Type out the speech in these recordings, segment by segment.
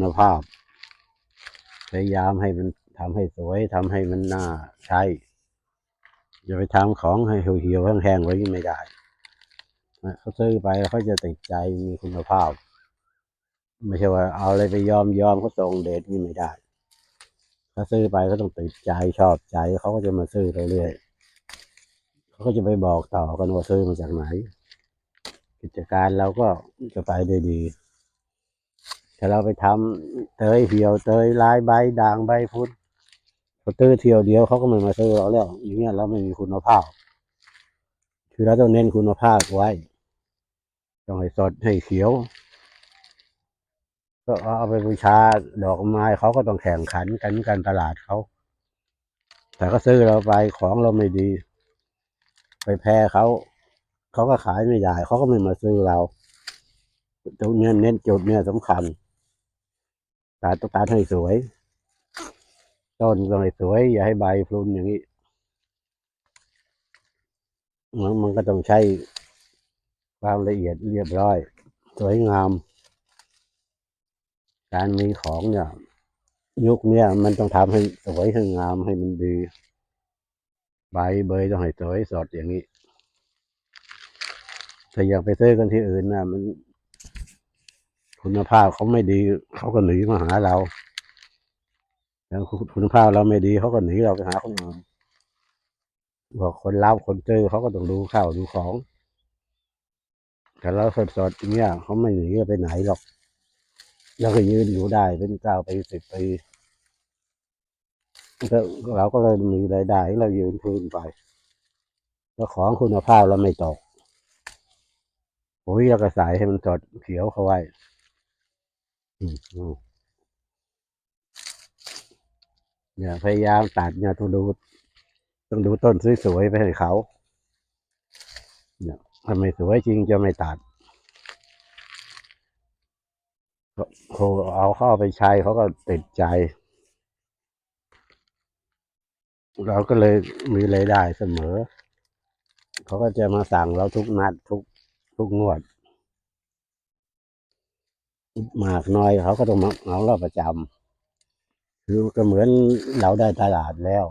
คุณภาพ พยายามให้มันทำให้สวยทำให้มันน่าใช้อย่าไปทำของให้เหี่ยวๆแห้งๆไว้ไม่ได้เขาซื้อไปเขาจะติดใจมีคุณภาพ ไม่ใช่ว่าเอาอะไรไปยอมยอมเขาส่งเดทนี่ไม่ได้เขาซื้อไปก็ต้องติดใจชอบใจเขาก็จะมาซื้อเรื่อยๆเขาก็จะไปบอกต่อกันว่าซื้อมาจากไหน กิจการเราก็จะไปได้ดี ถ้าเราไปทำเตยเหี่ยวเตยลายใบด่างใบพุทธพอตื้อเที่ยวเดียวเขาก็ไม่มาซื้อเราแล้ว อย่างเงี้ยเราไม่มีคุณภาพ คือเราต้องเน้นคุณภาพไว้ ต้องให้สดให้เขียว ก็เอาไปบูชาดอกไม้เขาก็ต้องแข่งขันกันการตลาดเขา แต่ก็ซื้อเราไปของเราไม่ดี ไปแพ้เขา เขาก็ขายไม่ได้เขาก็ไม่มาซื้อเราตรงเนี้ยเน้นจุดเนี่ยสำคัญ ตัดต้องตัดให้สวย ต้นต้องให้สวย อย่าให้ใบพลุนอย่างนี้มันมันก็ต้องใช้ความละเอียดเรียบร้อย สวยงาม การมีของเนี่ยยุคเนี้ยมันต้องทำให้สวยให้งามให้มันดี ใบเบยต้องให้สวยสดอย่างนี้แต่อย่างไปซื้อกันที่อื่นนะมัน คุณภาพเขาไม่ดี เขาก็หนีมาหาเราแล้วคุณภาพเราไม่ดีเขาก็หนีเราไปหาคนอื่นบอกคนรับคนซื้อเขาก็ต้องดูข้าวดูของแต่เราสดๆอย่างเงี้ยเขาไม่หนีไปไหนหรอกแล้วก็ยืนอยู่ได้เป็นเก้าปีสิบปีเราก็เลยมีรายได้เรายืนพื้นไปแล้วของคุณภาพเราไม่ตกปุ๋ยเราก็ใส่ให้มันสดเขียวเขาไว้ เนี่ยพยายามตัดเนี่ยต้องดูต้องดูต้นสวยๆไปให้เขาเนี่ยถ้าไม่สวยจริงจะไม่ตัดก็โคเอาเข้าไปใช้เขาก็ติดใจ เราก็เลยมีรายได้เสมอ เขาก็จะมาสั่งเราทุกนัดทุกทุกงวด มากน้อยเขาก็ต้องมาเอาเราประจำคือก็เหมือนเราได้ตลาดแล้ว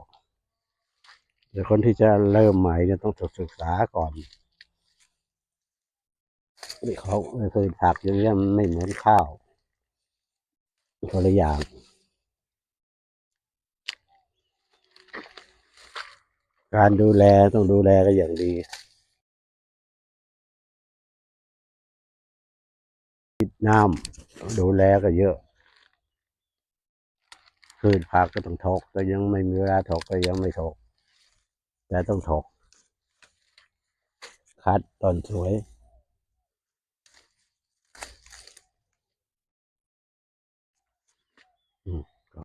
แต่คนที่จะเริ่มใหม่เนี่ยต้องศึกษาก่อนนี่เขาเคยผักอย่างเงี้ยมันไม่เหมือนข้าวคนละอย่างการดูแลต้องดูแลกันอย่างดี ติดน้ำดูแลก็เยอะคืนผักก็ต้องถกก็ยังไม่มีเวลาถกก็ยังไม่ถกแต่ต้องถกคัดตอนสวย